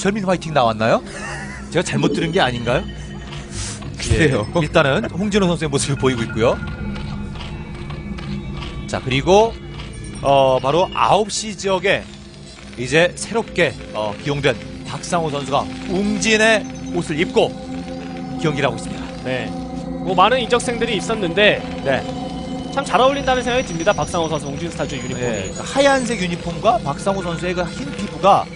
윤철민 화이팅 나왔나요? 제가 잘못 들은 게 아닌가요? 그래요. 예, 일단은 홍진호 선수의 모습을 보이고 있고요. 자 그리고 어 바로 9시 지역에 이제 새롭게 어, 기용된 박상호 선수가 웅진의 옷을 입고 경기를 하고 있습니다. 네. 뭐 많은 이적생들이 있었는데 네. 참 잘 어울린다는 생각이 듭니다. 박상호 선수 홍준 스타즈 유니폼이. 예, 그 하얀색 유니폼과 박상호 선수의 그 흰 피부가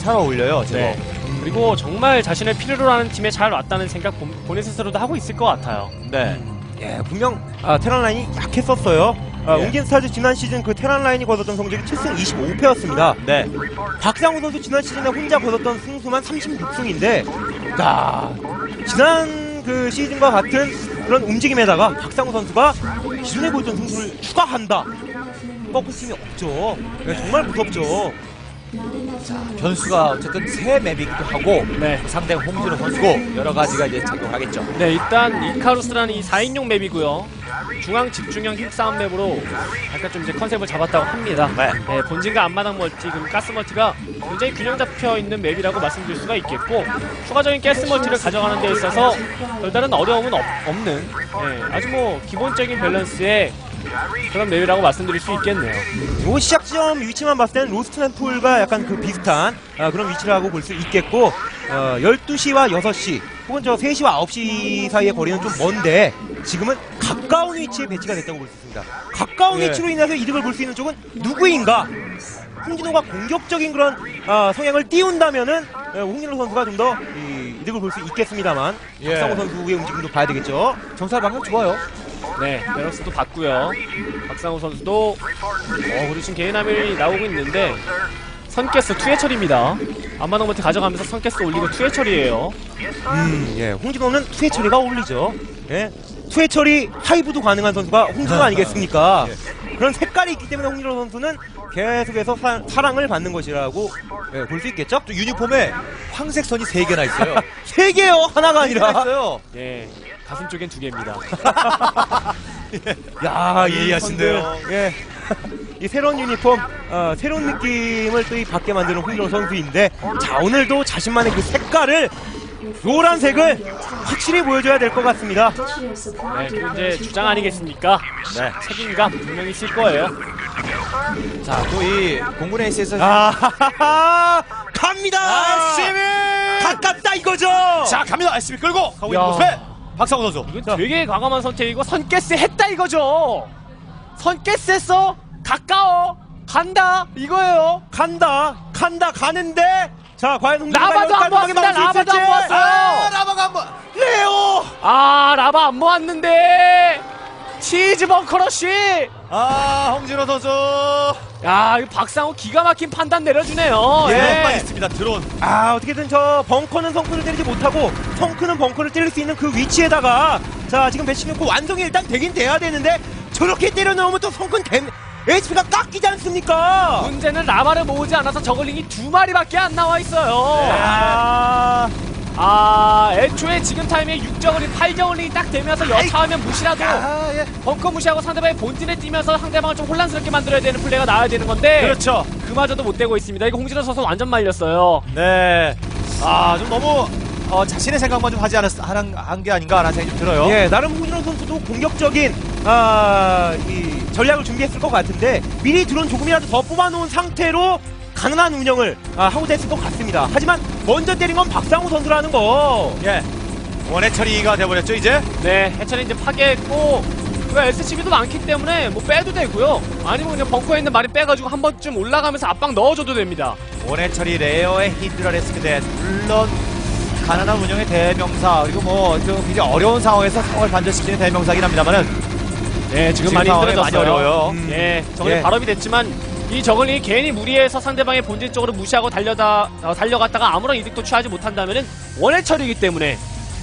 잘 어울려요. 제가. 네. 그리고 정말 자신을 필요로 하는 팀에 잘 왔다는 생각 본- 본인 스스로도 하고 있을 것 같아요. 네. 예, 분명 아, 테란 라인이 약했었어요. 아, 예. 웅진 스타즈 지난 시즌 그 테란 라인이 거뒀던 성적이 7승 25패였습니다. 네. 박상우 선수 지난 시즌에 혼자 거뒀던 승수만 36승인데, 야 지난 그 시즌과 같은 그런 움직임에다가 박상우 선수가 기존에 보였던 승수를 추가한다. 꺾을 팀이 없죠. 예, 정말 무섭죠. 변수가 어쨌든 새 맵이기도 하고 네. 상대가 홍진호 선수고 여러 가지가 이제 작용하겠죠. 네, 일단 이카루스라는 이 4인용 맵이고요. 중앙 집중형 힘싸움 맵으로 약간 좀 이제 컨셉을 잡았다고 합니다. 네. 네, 본진과 앞마당 멀티, 그리고 가스 멀티가 굉장히 균형 잡혀 있는 맵이라고 말씀드릴 수가 있겠고 추가적인 가스 멀티를 가져가는 데 있어서 별다른 어려움은 없, 는 아주 뭐 기본적인 밸런스의 그런 맵이라고 말씀드릴 수 있겠네요. 요 시작 지점 위치만 봤을 때는 로스트앤풀과 약간 그 비슷한 아, 그런 위치라고 볼 수 있겠고 어, 12시와 6시 혹은 저 3시와 9시 사이의 거리는 좀 먼데 지금은 가까운 위치에 배치가 됐다고 볼 수 있습니다. 가까운 예. 위치로 인해서 이득을 볼 수 있는 쪽은 누구인가? 홍진호가 공격적인 그런 아, 성향을 띄운다면은 어, 홍진호 선수가 좀 더 이득을 볼 수 있겠습니다만 예. 박상호 선수의 움직임도 봐야 되겠죠. 정찰 방향 좋아요. 네, 베럭스도 봤고요. 박상우 선수도 어, 그리고 지금 개인함이 나오고 있는데 선캐스 투회 처리입니다. 안마당 멀티 가져가면서 선캐스 올리고 투회 처리예요. 음, 예. 홍진호는 투회 처리가 어울리죠. 예. 투회 처리 하이브도 가능한 선수가 홍진호 아니겠습니까? 그런 색깔이 있기 때문에 홍진호 선수는 계속해서 사, 랑을 받는 것이라고 예, 볼 수 있겠죠? 또 유니폼에 황색 선이 세 개나 있어요. 세 개요, 하나가 세 개나 아니라. 있어요. 예, 가슴 쪽엔 두 개입니다. 야, 이 예리하신데요. 선수, 예. 이 새로운 유니폼, 어, 새로운 느낌을 또 이 받게 만드는 홍진호 선수인데, 자, 오늘도 자신만의 그 색깔을, 노란색을 확실히 보여줘야 될 것 같습니다. 네, 이제 주장 아니겠습니까? 네. 책임감 분명히 있을 거예요. 자, 또 이 공군 에이스에서 아, 갑니다! 아시미! 가깝다 이거죠! 자, 갑니다. SB 끌고 가고 있는 야. 모습에 박상호 선수. 이건 되게 과감한 선택이고 선캐스 했다 이거죠. 선캐스 했어. 가까워. 간다. 이거예요. 간다, 간다, 가는데, 자, 과연 라바도 안 모았습니다. 라바도 안? 모았어요. 아, 라바가 한 번. 레오! 아 라바 안 모았는데 치즈 벙커러쉬 아, 홍진호 선수. 야 이거 박상호 기가 막힌 판단 내려주네요 예. 드론만 있습니다. 드론. 아, 어떻게든 저 벙커는 성크를 때리지 못하고, 성크는 벙커를 때릴 수 있는 그 위치에다가, 자, 지금 배치놓고 완성이 일단 되긴 돼야 되는데, 저렇게 때려 넣으면 또 성큰 댐, HP가 깎이지 않습니까? 문제는 라바를 모으지 않아서 저글링이 두 마리밖에 안 나와 있어요 아, 아 애초에 지금 타이밍에 6저글링 8저글링이 딱 되면서 여차하면 무시라도 아, 예. 벙커 무시하고 상대방의 본진에 뛰면서 상대방을 좀 혼란스럽게 만들어야 되는 플레이가 나와야 되는 건데 그렇죠. 그마저도 못 되고 있습니다 이거 홍진호 선수 완전 말렸어요 네. 아, 좀 너무 어, 자신의 생각만 좀 하지 않았, 한, 한 게 아닌가라는 생각이 좀 들어요. 예, 나름 홍진호 선수도 공격적인 아, 이 전략을 준비했을 것 같은데 미리 드론 조금이라도 더 뽑아놓은 상태로 가능한 운영을 아, 하고 됐을 것 같습니다. 하지만 먼저 때린 건 박상우 선수라는 거. 예. 원의 처리가 돼버렸죠, 이제? 네 해철이 이제 파괴했고 그 SCB도 많기 때문에 뭐 빼도 되고요 아니면 그냥 벙커에 있는 말이 빼가지고 한 번쯤 올라가면서 압박 넣어줘도 됩니다 원의 처리 레어의 히드라 레스크 대 물론 가난한 운영의 대명사 그리고 뭐좀 굉장히 어려운 상황에서 상황을 반전시키는 대명사긴 합니다만은 네 지금 지금 많이 힘들어졌어요 많이 어려워요. 음, 예 저글링 예. 발업이 됐지만 이 저글링이 괜히 무리해서 상대방의 본진 쪽으로 무시하고 달려다 어, 달려갔다가 아무런 이득도 취하지 못한다면은 원해 처리이기 때문에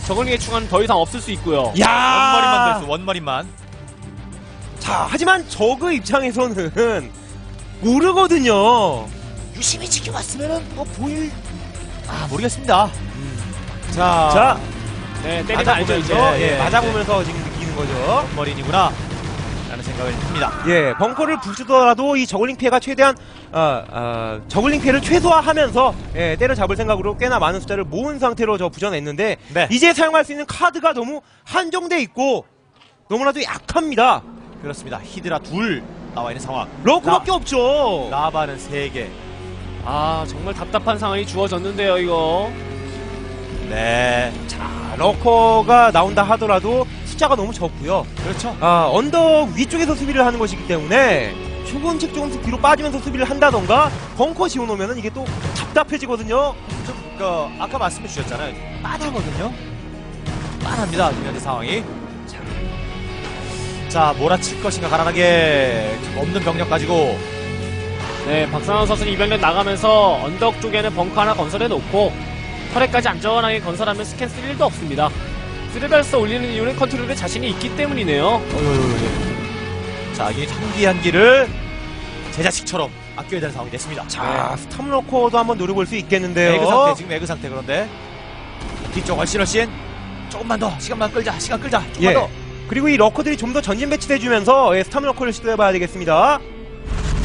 저글링의 충원은 더 이상 없을 수 있고요. 야, 원머리만 될수 원머리만. 자, 하지만 저그 입장에서는 모르거든요. 유심히 지켜봤으면은 뭐 보일 아 모르겠습니다. 자, 자, 네 때리면 알죠 이제 맞아보면서, 예, 예, 맞아보면서 지금 느끼는 거죠. 원머리이구나. 라는 생각이 생각을 합니다. 예, 벙커를 부수더라도 이 저글링 피해가 최대한 어, 어, 저글링 피해를 최소화하면서 예, 때려잡을 생각으로 꽤나 많은 숫자를 모은 상태로 저 부전했는데 네. 이제 사용할 수 있는 카드가 너무 한정돼 있고 너무나도 약합니다. 그렇습니다. 히드라 둘 나와 있는 상황. 러커밖에 없죠. 라, 라바는 세 개. 아 정말 답답한 상황이 주어졌는데요 이거. 네. 자, 러커가 나온다 하더라도 숫자가 너무 적고요. 그렇죠. 아, 언덕 위쪽에서 수비를 하는 것이기 때문에 조금씩 조금씩 뒤로 빠지면서 수비를 한다던가 벙커 지어놓으면 이게 또 답답해지거든요. 좀, 그, 아까 말씀해 주셨잖아요. 빤하거든요. 빤합니다. 지금 현재 상황이. 자, 자, 몰아칠 것인가, 가난하게 없는 병력 가지고. 네, 박상원 선수는 이병력 나가면서 언덕 쪽에는 벙커 하나 건설해 놓고 터렛까지 안전하게 건설하면 스캔 쓸 일도 없습니다. 쓰레벨스 올리는 이유는 컨트롤에 자신이 있기 때문이네요. 자, 이 한기 한기를 제 자식처럼 아껴야 되는 상황이 됐습니다. 자, 스탑러커도 한번 노려볼 수 있겠는데요. 에그 상태, 지금 에그 상태 그런데. 뒤쪽 얼씬 얼씬. 조금만 더, 시간만 끌자, 시간 끌자. 조금만 예. 더. 그리고 이 러커들이 좀 더 전진 배치돼주면서 예, 스탑러커를 시도해봐야 되겠습니다.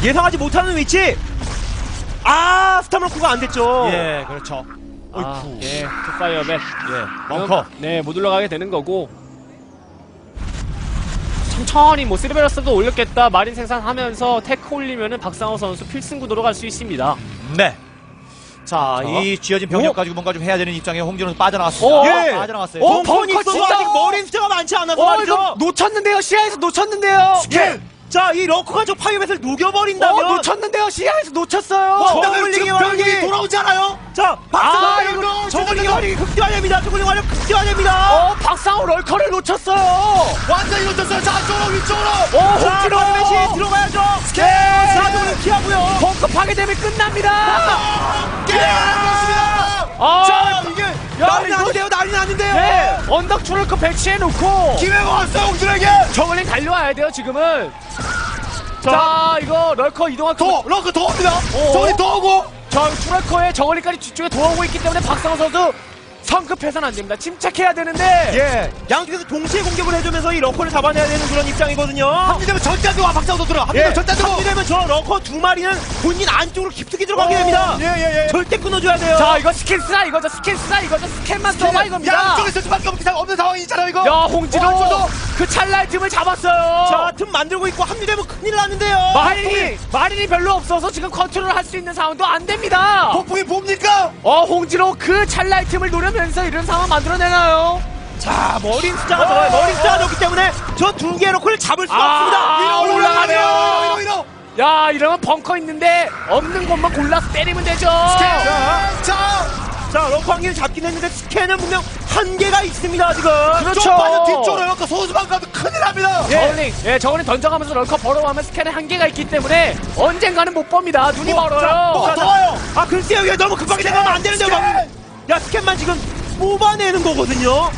예상하지 못하는 위치. 아, 스탑러커가 안 됐죠. 예, 그렇죠. 아, 어이쿠. 예, 투파이어벳. 예, 벙커. 네, 못 올라가게 되는 거고. 천천히 뭐 쓰레벨러스도 올렸겠다 마린 생산하면서 테크 올리면은 박상호 선수 필승 구도로 갈수 있습니다. 네. 자, 자. 이 쥐어진 병력 오. 가지고 뭔가 좀 해야 되는 입장에 홍준호는 빠져나갔습니다. 오. 예. 빠져나갔어요. 오. 있어도 진짜. 아직 머리 숫자가 많지 않아서 어, 말이죠. 놓쳤는데요. 시야에서 놓쳤는데요. 예. 자, 이 러커가 저 파이어벳을 녹여버린다면. 어, 놓쳤는데요. 시야에서 놓쳤어요. 저글링이 완전히 돌아오잖아요. 자, 아, 박사 이거 저글링이 완전히 극대화됩니다. 저글링 완전 극대화됩니다. 어, 박상호 럴커를 놓쳤어요. 완전히 놓쳤어요. 자, 쪽으로 위쪽으로. 어, 자, 홍진호. 파이어벳이 들어가야죠. 스캔. 자, 저글링 피하고요. 벙커 파괴되면 끝납니다. 깨끗습니다. 아, 자, 이게 난리 나는데요, 난리 나는데요. 네, 언덕 트럴커 배치해 놓고 기회가 왔어요, 홍준호에게. 저글링 달려와야 돼요 지금은. 자, 이거 럴커 이동할 거. 더, 럭크 더 옵니다. 어. 저기 더 오고. 저 트럴커에 저글링까지 뒤쪽에 도와오고 있기 때문에 박상호 선수 성급해서는 안 됩니다. 침착해야 되는데. 예, 양쪽에서 동시에 공격을 해주면서 이 러커를 잡아내야 되는 그런 입장이거든요. 합리되면 절대 안 되고, 박상호 선수는. 예, 합리되면 되고. 합리되면 저 러커 두 마리는 본인 안쪽으로 깊숙이 들어가게 됩니다. 예, 예, 예. 절대 끊어줘야 돼요. 자, 이거 스캔 쓰나 이거죠. 스캔 쓰나 이거죠. 스캔만 써봐 이겁니다. 양쪽에서 수밖에 없는 상- 없는 상황이잖아요, 이거. 야, 홍진호 어. 그 찰나의 틈을 잡았어요. 자, 틈 만들고 있고 합류되면 큰일 나는데요. 마린이 마린이 별로 없어서 지금 컨트롤 할 수 있는 상황도 안 됩니다. 폭풍이 뭡니까? 어, 홍진호 그 찰나의 틈을 노려면 서 이런 상황 만들어내나요? 자, 머린 숫자가 적어요. 머린 숫자가 적기 때문에 저 두 개의 러커를 잡을 수가 아, 없습니다. 위로 올라가네요. 이러, 이러, 이러. 야, 이러면 벙커 있는데 없는 곳만 골라서 때리면 되죠. 자, 자, 자, 러커 한 개를 잡긴 했는데 스캔은 분명 한계가 있습니다, 지금. 그렇죠. 좀 빠져 뒤쪽으로 해갖고 소수만 가도 큰일 납니다. 저울링, 예, 저울링 던져가면서 럴커 벌어가면 스캔에 한계가 있기 때문에 언젠가는 못 봅니다. 눈이 멀어요. 뭐더 와요. 아, 글쎄요. 이게 너무 급하게 생각하면 안 되는데요. 야, 스캔만 지금 뽑아내는 거거든요.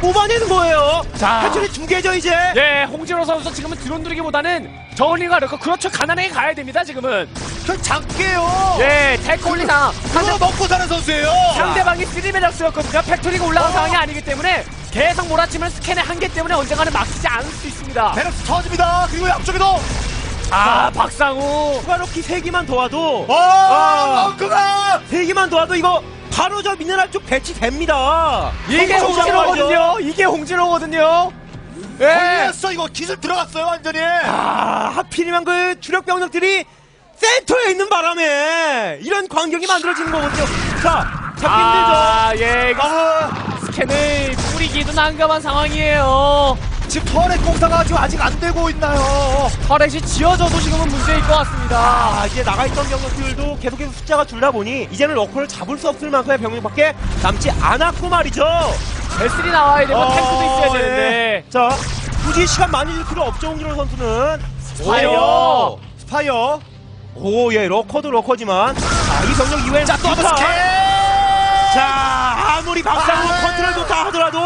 뽑아내는 거예요. 자. 한줄이 두 개죠, 이제. 예, 홍진호 선수 지금은 드론 누르기보다는 저울링과 럴커 그렇죠. 가난하게 가야 됩니다. 지금은. 그 작게요. 예, 올리나 상대, 그거 먹고 사는 선수예요. 상대방이 3메닥스였거든요. 팩토리가 올라간 상황이 아니기 때문에 계속 몰아치면 스캔의 한계 때문에 언젠가는 막히지 않을 수 있습니다. 베럭스 터집니다. 그리고 양쪽에도. 아, 박상우. 추가 럭키 세 개만 더 와도 와, 벙커가. 세 개만 더 와도 이거 바로 저 미네랄 쪽 배치됩니다. 이게 홍진호거든요. 이게 홍진호거든요. 예. 걸렸어 이거 기술 들어갔어요 완전히. 아, 하필이면 그 주력 병력들이 센터에 있는 바람에 이런 광경이 만들어지는 거거든요. 자, 잡기 아, 예, 이거 아, 스캔을 뿌리기도 난감한 상황이에요. 지금 터렛 공사가 지금 아직 안 되고 있나요? 터렛이 지어져도 지금은 문제일 것 같습니다. 아, 이제 나가있던 병력들도 계속해서 숫자가 줄다 보니 이제는 러커를 잡을 수 없을 만큼의 병력밖에 남지 않았고 말이죠. 베슬이 나와야 되고 어, 탱크도 있어야 예. 되는데. 자, 굳이 시간 많이 줄 필요 없죠, 홍준호 선수는. 스파이어. 스파이어. 오, 예, 러커도 러커지만. 자, 이 병력 이후에 자, 또 한 번. 스캔. 자, 아무리 박상우 아. 컨트롤 좋다 하더라도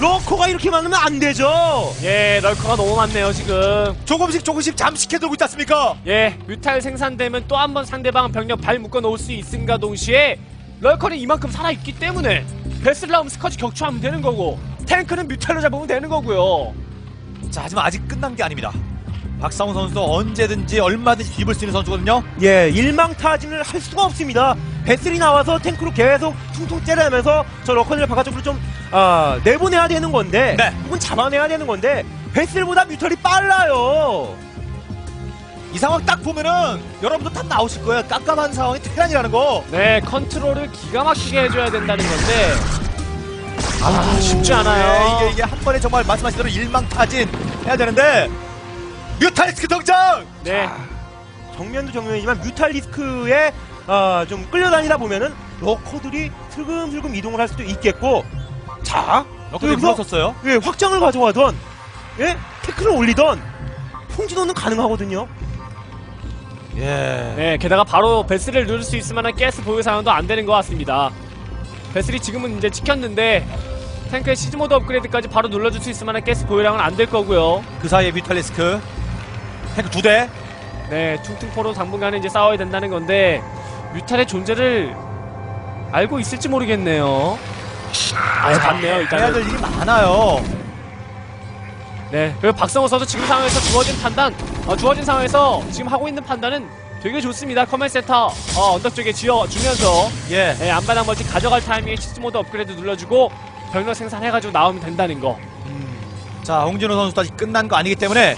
러커가 이렇게 많으면 안 되죠. 예, 럴커가 너무 많네요, 지금. 조금씩 조금씩 잠식해두고 있지 않습니까? 예, 뮤탈 생산되면 또 한 번 상대방 병력 발 묶어 놓을 수 있음과 동시에 럴커는 이만큼 살아있기 때문에 베슬 나오면 스커지 격추하면 되는 거고 탱크는 뮤탈로 잡으면 되는 거고요. 자, 하지만 아직 끝난 게 아닙니다. 박상우 선수도 언제든지 얼마든지 뒤집을 수 있는 선수거든요. 예, 일망타진을 할 수가 없습니다. 배슬이 나와서 탱크로 계속 퉁퉁 째려면서 저 러커를 바깥쪽으로 좀 아, 내보내야 되는 건데 네. 혹은 잡아내야 되는 건데 배슬보다 뮤탈이 빨라요. 이 상황 딱 보면은 여러분도 다 나오실 거예요. 깜깜한 상황이 테란이라는 거. 네, 컨트롤을 기가 막히게 해줘야 된다는 건데 아, 쉽지 않아요. 네, 이게 이게 한 번에 정말 말씀하신 대로 일망타진 해야 되는데 뮤탈리스크 등장. 네, 정면도 정면이지만 뮤탈리스크에 아, 좀 끌려다니다 보면은 러커들이 슬금슬금 이동을 할 수도 있겠고 자, 여기서 물었었어요. 예, 확장을 가져가던 예, 태클을 올리던 풍지도는 가능하거든요. 예. 네, 게다가 바로 베스를 누를 수 있을 만한 가스 보유 상황도 안 되는 것 같습니다. 베스리 지금은 이제 찍혔는데 탱크의 시즈 모드 업그레이드까지 바로 눌러줄 수 있을 만한 가스 보유량은 안 될 거고요. 그 사이에 뮤탈리스크 탱크 두 대. 네, 퉁퉁포로 당분간은 이제 싸워야 된다는 건데 뮤탈의 존재를 알고 있을지 모르겠네요. 아, 봤네요 해야 일단은. 될 일이 많아요. 네, 그리고 박성호 선수 지금 상황에서 주어진 판단, 어, 주어진 상황에서 지금 하고 있는 판단은 되게 좋습니다. 커맨 센터 어, 언덕 쪽에 지어주면서 예. 네, 안바닥 멀티 가져갈 타이밍에 시즈 모드 업그레이드 눌러주고 병력 생산해가지고 나오면 된다는 거. 자, 홍진호 아직 끝난 거 아니기 때문에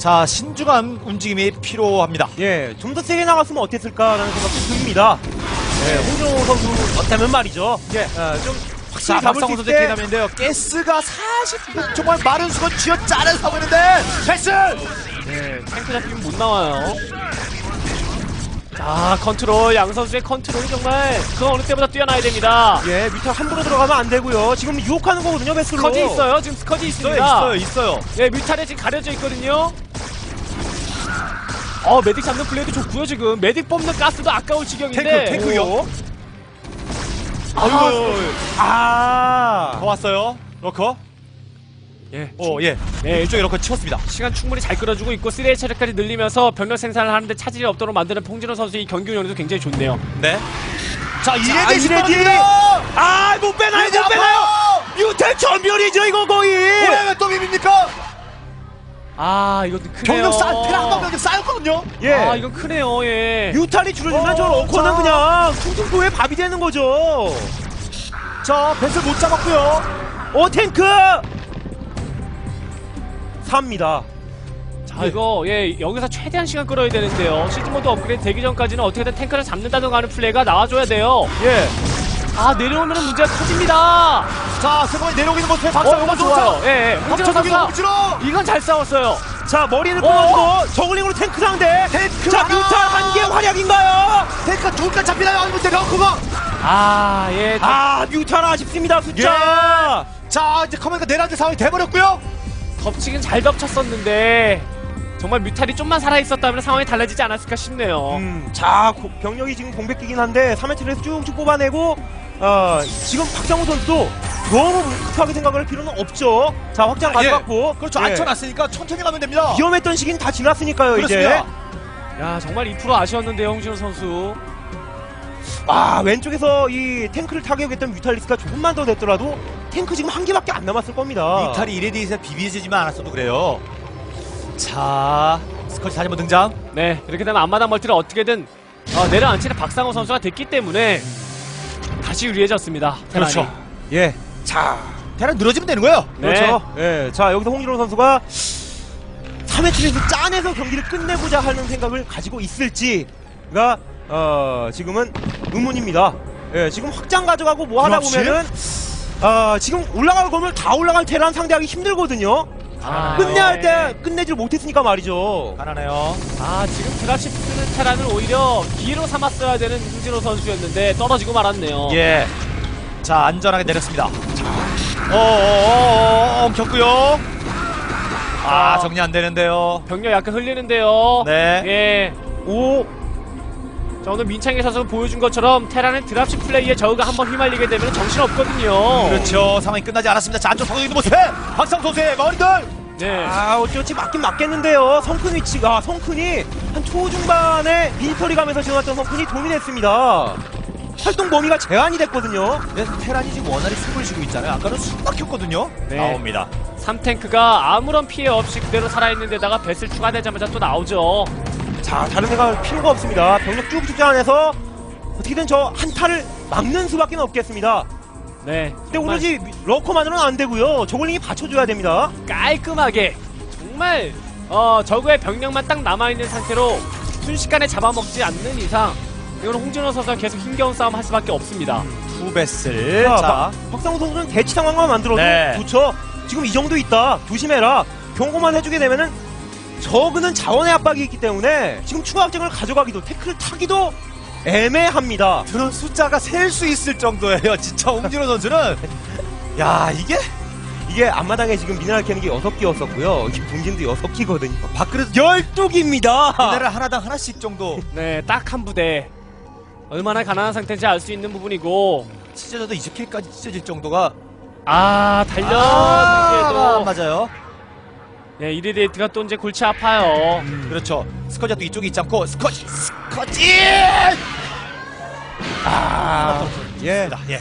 자, 신중한 움직임이 필요합니다. 예, 좀 더 세게 나갔으면 어땠을까라는 생각도 듭니다. 예, 홍준호 선수 어쩌면 말이죠. 예, 아, 좀 자, 확실히 잡을 박상호 수 선수 있게 기남인데요. 가스가 40 정말 마른 수건 쥐어 하고 있는데 패스! 네, 탱크 잡히면 못 나와요. 자, 컨트롤 양 선수의 컨트롤이 정말 그 어느 때보다 뛰어나야 됩니다. 예, 뮤탈 함부로 들어가면 안 되고요. 지금 유혹하는 거거든요, 베슬로. 스커지 있어요. 지금 스커지 있어요, 있습니다. 있어요, 있어요. 네, 뮤탈에 지금 가려져 있거든요. 어, 메딕 잡는 플레이도 좋고요, 지금. 메딕 뽑는 가스도 아까울 지경인데. 탱크, 탱크요. 오. 아이고, 아, 더 왔어요. 러커. 예. 어, 예. 네, 이쪽에 러커 치웠습니다. 시간 충분히 잘 끌어주고 있고 3의 체력까지 늘리면서 병력 생산을 하는데 차질이 없도록 만드는 홍진호 선수의 이 경기 운영도 굉장히 좋네요. 네. 자, 자, 이레디 이레디. 아, 못 빼나요, 못 빼나요. 뮤탈 전멸이죠, 이거 거의. 왜또 비빕니까? 아, 이것도 크네요. 경력 쌓, 테라 한방 병력 쌓였거든요. 예. 아, 이건 크네요, 예. 뮤탈이 줄어들면 어, 저 자. 그냥 퉁퉁포의 밥이 되는 거죠. 자, 벤슬 못 잡았고요. 오 탱크 삽니다. 자, 이거, 예, 여기서 최대한 시간 끌어야 되는데요. 시즈모드 업그레이드 되기 전까지는 어떻게든 탱크를 잡는다던가 하는 플레이가 나와줘야 돼요. 예. 아, 내려오면 문제가 커집니다. 자, 세번이 내려오고 있는 모습에 어, 박상호 이거 선수. 좋아요. 예, 예. 홍진호 합쳐서기 선수가 넘치로. 이건 잘 싸웠어요. 자 머리는 어? 끊어주고 저글링으로 탱크 상대. 탱크 자 하나. 뮤탈 한개 활약인가요? 탱크가 둘까지 잡히나요? 아니면 러커가? 아, 예. 아 뮤탈 아쉽습니다 숫자. 자, 이제 커맨드가 내려앉을 상황이 돼버렸고요. 덮치긴 잘 덮쳤었는데 정말 뮤탈이 좀만 살아 있었다면 상황이 달라지지 않았을까 싶네요. 음, 자 고- 병력이 지금 공백기긴 한데 3매치에서 쭉쭉 뽑아내고 어, 지금 박상호 선수도 너무 급하게 생각할 필요는 없죠. 자 확장 가져갔고 그렇죠. 예. 앉혀놨으니까 천천히 가면 됩니다. 위험했던 시기는 다 지났으니까요 그렇습니다. 이제. 야 정말 2% 아쉬웠는데요 홍진호 선수. 아 왼쪽에서 이 탱크를 타격했던 뮤탈리스가 조금만 더 됐더라도 탱크 지금 한 개밖에 안 남았을 겁니다. 뮤탈이 이레디에서 비비지지만 않았어도 그래요. 자, 스커지 다시 한번 등장. 네 이렇게 되면 앞마당 멀티를 어떻게든 어, 내려앉히는 박상호 선수가 됐기 때문에 다시 유리해졌습니다. 테란이. 그렇죠. 예. 자 대략 늘어지면 되는 거예요. 네. 그렇죠. 예. 자 여기서 홍진호 선수가 3회치에서 짜내서 경기를 끝내보자 하는 생각을 가지고 있을지가 어, 지금은 의문입니다. 예, 지금 확장 가져가고 뭐 하다 그렇지. 보면은 어, 지금 올라갈 거면 다 올라갈 테란 상대하기 힘들거든요. 아, 끝내야 할 네. 때 끝내질 못했으니까 말이죠. 가난해요. 아 지금 드랍시프트는 테란을 오히려 기회로 삼았어야 되는 홍진호 선수였는데 떨어지고 말았네요. 예. 자, 안전하게 내렸습니다. 어어어어 엉켰고요. 아, 아. 정리 안 되는데요. 병력 약간 흘리는데요. 네. 예. 오. 자, 오늘 민창기 선수가 보여준 것처럼 테란의 드랍시 플레이에 저우가 한번 휘말리게 되면 정신없거든요. 그렇죠. 상황이 끝나지 않았습니다. 자, 안쪽 서고 있는 모습에 박상 선수의 머리들. 네. 아 어찌어찌 맞긴 맞겠는데요. 성큰 위치가 성큰이 한 초중반에 미니터리 가면서 지어놨던 성큰이 도민했습니다. 활동 범위가 제한이 됐거든요. 그래서 테란이 지금 원활히 숨을 쉬고 있잖아요. 아까는 숨 막혔거든요. 네. 나옵니다. 3탱크가 아무런 피해 없이 그대로 살아있는 데다가 배슬 추가되자마자 또 나오죠. 자, 다른 생각할 필요가 없습니다. 병력 쭉 축전해서 어떻게든 저 한타를 막는 수밖에 없겠습니다. 네. 근데 정말 오로지 러커만으로는 안 되고요. 저글링이 받쳐줘야 됩니다. 깔끔하게 정말 어, 저그의 병력만 딱 남아있는 상태로 순식간에 잡아먹지 않는 이상 이건 홍진호 선수가 계속 힘겨운 싸움 할 수밖에 없습니다. 투베슬. 자, 자, 박- 박상우 선수는 대치 상황만 만들어도 네. 좋죠. 지금 이 정도 있다. 조심해라. 경고만 해주게 되면은 저그는 자원의 압박이 있기 때문에 지금 추가 확장을 가져가기도 태클을 타기도 애매합니다. 그런 숫자가 셀 수 있을 정도예요. 진짜 홍진호 선수는. 야, 이게 이게 앞마당에 지금 미네랄 캐는 게 6개였었고요. 이게 본진도 6개거든요. 밥그릇 12개입니다. 미네랄 하나당 하나씩 정도 네, 딱 한 부대. 얼마나 가난한 상태인지 알 수 있는 부분이고 찢어져도 20킬까지 찢어질 정도가 아 아, 달렸는데도 맞아요. 네, 이리데이트가 또 이제 골치 아파요. 그렇죠. 스커지가 또 이쪽에 있지 않고 스커지 스커지. 아, 예, 예.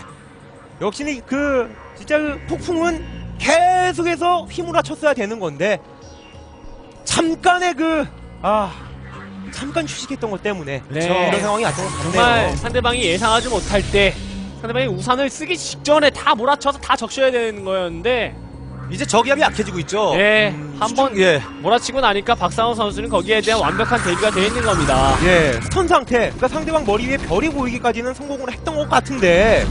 역시 그 진짜 그 폭풍은 계속해서 휘몰아 쳤어야 되는 건데 잠깐의 그아 잠깐 휴식했던 것 때문에 네. 이런 상황이 것 정말. 상대방이 예상하지 못할 때 상대방이 우산을 쓰기 직전에 다 몰아쳐서 다 적셔야 되는 거였는데 이제 저기압이 약해지고 있죠. 예, 음, 한번 예. 몰아치고 나니까 박상호 선수는 거기에 대한 완벽한 대비가 되어 있는 겁니다. 예, 스턴 상태, 그러니까 상대방 머리 위에 별이 보이기까지는 성공을 했던 것 같은데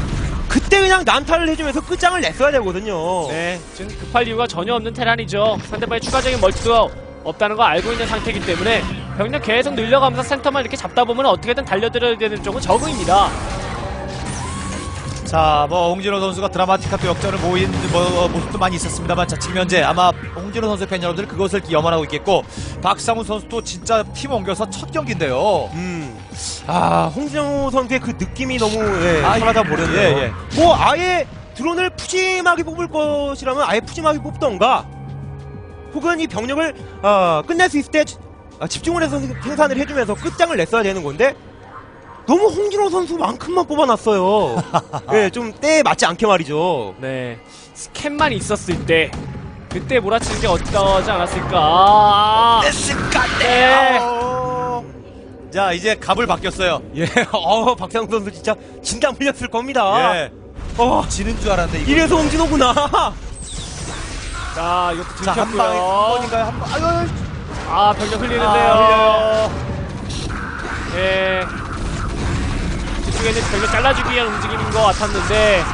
그때 그냥 난타를 해주면서 끝장을 냈어야 되거든요. 네, 지금 급할 이유가 전혀 없는 테란이죠. 상대방의 추가적인 멀티도 없다는 거 알고 있는 상태이기 때문에 병력 계속 늘려가면서 센터만 이렇게 잡다 보면 어떻게든 달려들어야 되는 쪽은 적응입니다. 자, 뭐 홍진호 선수가 드라마틱한 또 역전을 모인 뭐, 모습도 많이 있었습니다만, 자 지금 현재 아마 홍진호 선수 팬 여러분들 그것을 염원하고 있겠고, 박상훈 선수도 진짜 팀 옮겨서 첫 경기인데요. 음, 아 홍진호 선수의 그 느낌이 너무 예, 아, 하나다 버렸네요. 예, 예. 뭐 아예 드론을 푸짐하게 뽑을 것이라면 아예 푸짐하게 뽑던가, 혹은 이 병력을 어, 끝낼 수 있을 때 아, 집중을 해서 생- 생산을 해주면서 끝장을 냈어야 되는 건데. 너무 홍진호 선수만큼만 뽑아놨어요. 예, 좀 때에 맞지 않게 말이죠. 네, 스캔만 있었을 때 그때 몰아치는 게 어떠지 않았을까? 아, 네. 어. 자, 이제 갑을 바뀌었어요. 예, 어, 박상우 선수 진짜 진땀 흘렸을 겁니다. 예. 어, 지는 줄 알았는데 이거. 이래서 홍진호구나. 자, 이것도 자, 한 방에 한 들켰고요. 번인가요? 한 번. 아유, 아, 병력 흘리는데요. 아, 예. 뒤쪽에는 병력 잘라주기 위한 움직임인 것 같았는데,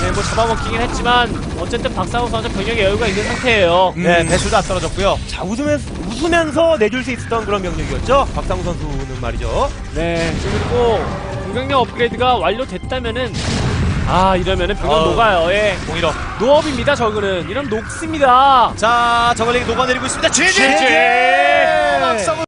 네, 뭐 잡아먹히긴 했지만, 어쨌든 박상호 선수 병력에 여유가 있는 상태예요. 네, 음. 배수도 안 떨어졌고요. 자, 웃으면서, 웃으면서 내줄 수 있었던 그런 명령이었죠. 박상우 선수는 말이죠. 네, 그리고 공격력 업그레이드가 완료됐다면은, 아, 이러면은 병력 어우. 녹아요. 예. 공일어. 노업입니다, 저그는. 이러면 녹습니다. 자, 저걸링이 녹아내리고 있습니다. GG! GG! 박상훈